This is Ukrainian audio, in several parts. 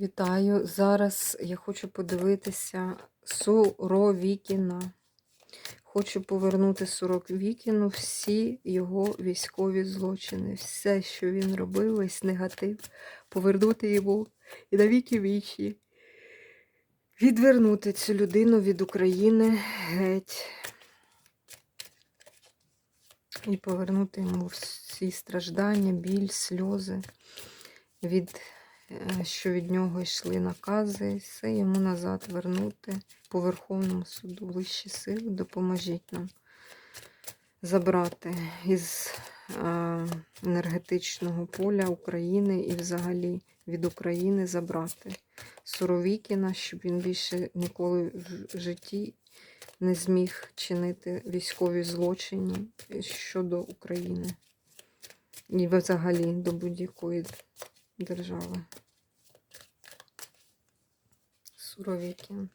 Вітаю! Зараз я хочу подивитися Суровікіна. Хочу повернути Суровікіну всі його військові злочини, все, що він робив, весь негатив, повернути йому і навіки вічі. Відвернути цю людину від України геть. І повернути йому всі страждання, біль, сльози від що від нього йшли накази, все йому назад вернути по Верховному суду. Вищі сили, допоможіть нам забрати із е, енергетичного поля України і взагалі від України забрати Суровікіна, щоб він більше ніколи в житті не зміг чинити військові злочини щодо України. І взагалі до будь-якої держави. Суровікін.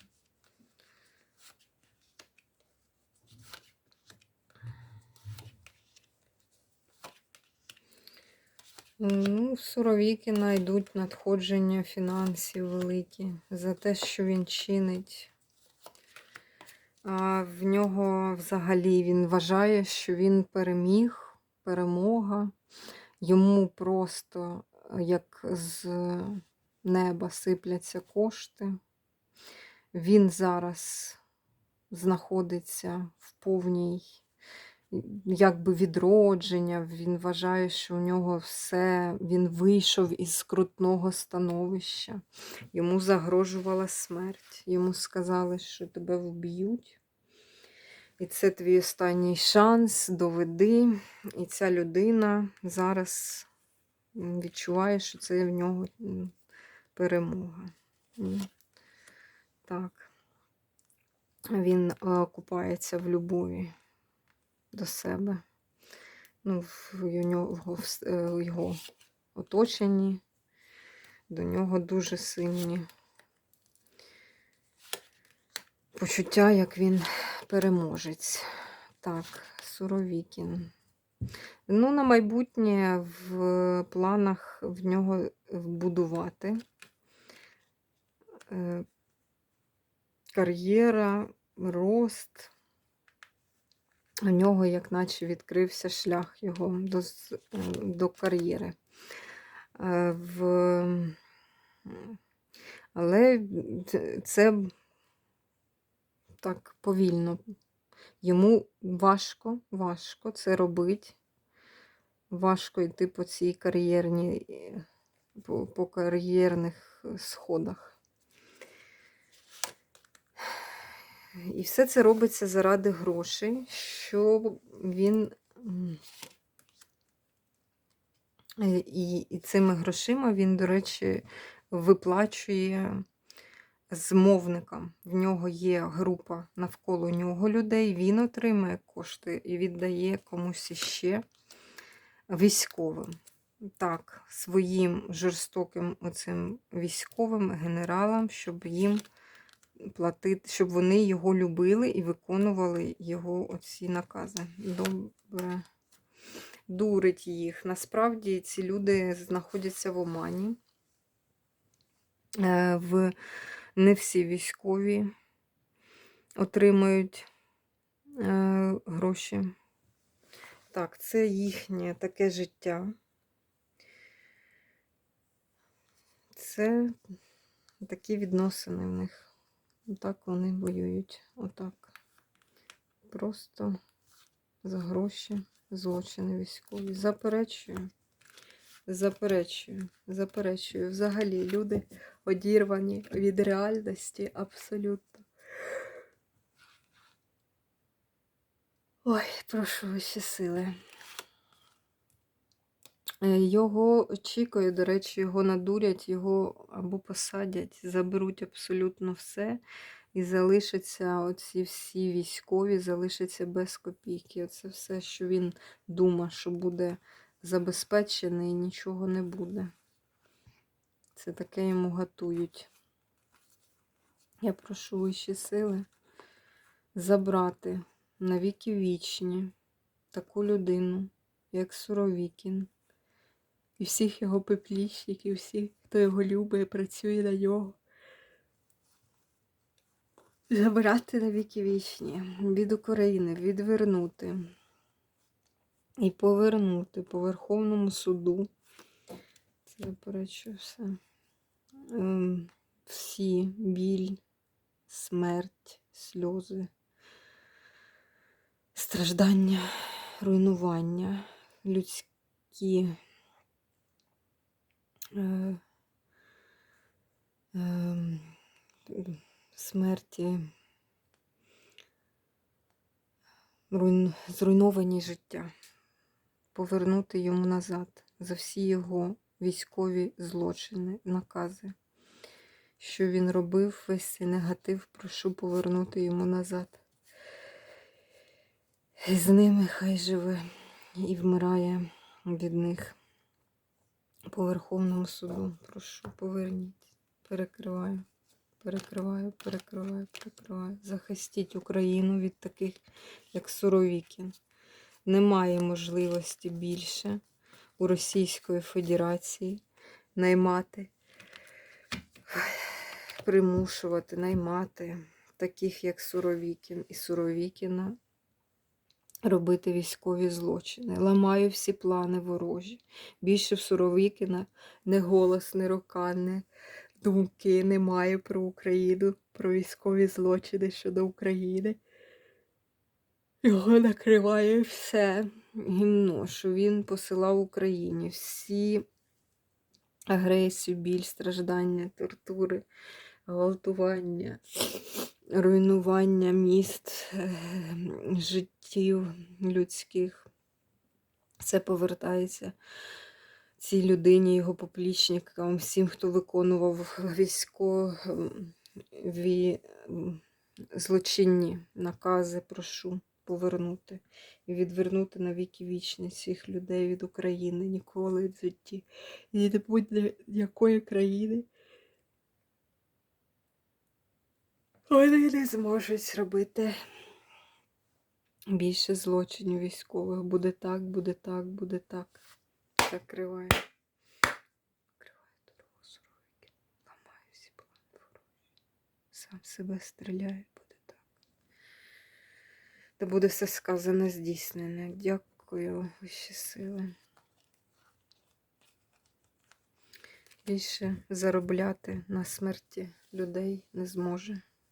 Ну, в Суровікіна йдуть надходження фінансів великі за те, що він чинить. А в нього взагалі він вважає, що він переміг, перемога. Йому просто як з неба сипляться кошти. Він зараз знаходиться в повній якби відродження. Він вважає, що в нього все, він вийшов із скрутного становища. Йому загрожувала смерть. Йому сказали, що тебе вб'ють. І це твій останній шанс, доведи. І ця людина зараз відчуває, що це в нього перемога. Так. Він е, купається в любові до себе. Ну, в нього, в е, його оточенні. До нього дуже сильні почуття, як він переможець. Так, Суровікін. Ну, на майбутнє в планах в нього вбудувати е, кар'єра, рост. У нього, як наче, відкрився шлях його до до кар'єри. Е, в... Але це так повільно. Йому важко, важко це робити. Важко йти по цій кар'єрній, по, по кар'єрних сходах. І все це робиться заради грошей, що він і, і цими грошима він, до речі, виплачує змовникам. В нього є група навколо нього людей, він отримує кошти і віддає комусь іще військовим. Так, своїм жорстоким оцим військовим генералам, щоб їм платити, щоб вони його любили і виконували його оці накази. Добре. Дурить їх. Насправді ці люди знаходяться в Омані. Е, в не всі військові отримують е, гроші. Так, це їхнє таке життя. Це такі відносини в них. Отак вони воюють. Отак. Просто за гроші, злочини військові. Заперечую. Заперечую, заперечую. Взагалі люди одірвані від реальності абсолютно. Ой, прошу вищі сили. Е, його очікує, до речі, його надурять, його або посадять, заберуть абсолютно все. І залишаться оці всі військові, залишаться без копійки. Оце все, що він думає, що буде забезпечений, нічого не буде. Це таке йому готують. Я прошу вищі сили забрати на віки вічні таку людину, як Суровікін, і всіх його поплічників, всіх, хто його любить, працює на нього. Забрати на віки вічні, від України, відвернути і повернути по Верховному суду. Це заперечую все. Ем, всі біль, смерть, сльози, страждання, руйнування, людські смерті, руйн, зруйновані життя, повернути йому назад за всі його військові злочини, накази. Що він робив, весь цей негатив, прошу повернути йому назад. З ними хай живе і вмирає від них по Верховному суду. Прошу, поверніть, перекриваю, перекриваю, перекриваю, перекриваю. Захистіть Україну від таких, як Суровікін. Немає можливості більше у Російської Федерації наймати, примушувати, наймати таких, як Суровікін і Суровікіна робити військові злочини. Ламаю всі плани ворожі. Більше в Суровікіна не голос, не рука, не думки немає про Україну, про військові злочини щодо України. Його накриває все гімно, що він посилав Україні всі агресію, біль, страждання, тортури, гвалтування, руйнування міст, е, життів людських. Все повертається цій людині, його поплічникам, всім, хто виконував військові злочинні накази, прошу повернути і відвернути на віки вічні всіх людей від України ніколи в житті. І не буде якої країни. Вони не зможуть зробити більше злочинів військових. Буде так, буде так, буде так. Закриваю. Закриваю дорогу суровики. Ламаю всі плани. Сам себе стріляє, буде так. Та буде все сказане, здійснене. Дякую, вищі сили. Більше заробляти на смерті людей не зможе.